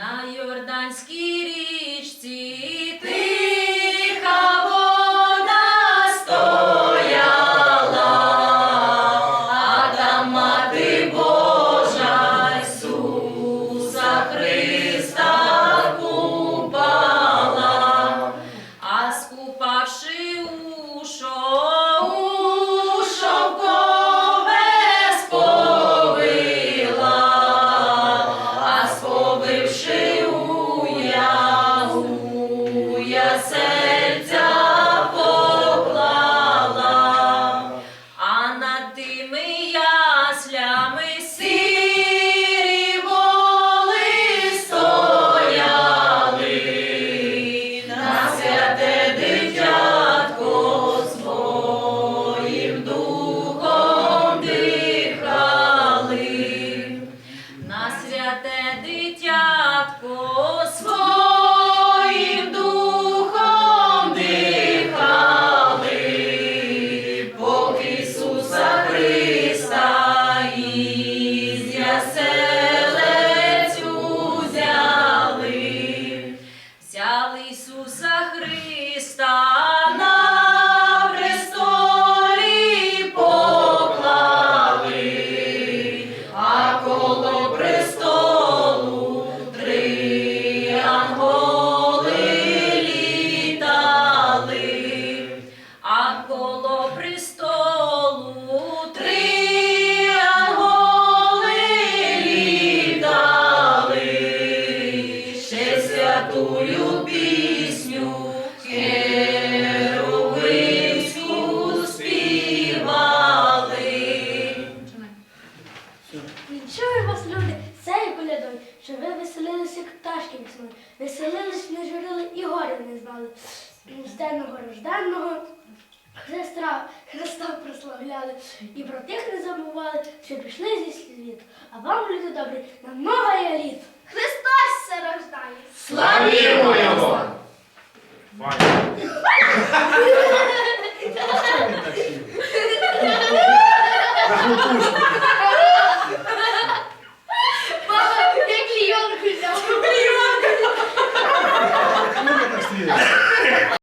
На Йорданській річці уя серця а коло престолу три ще святую пісню херовимську співали. Вінчую вас, люди, цей колядой, що ви веселилися, як пташки весною, веселились, не журили і горя не знали. Мстенного рожденного Христа, Христа прославляли і про тих не забували, що пішли зі світу. А вам, люди добрі, на много є літ. Христос все рождає! Славімо його! Ваня.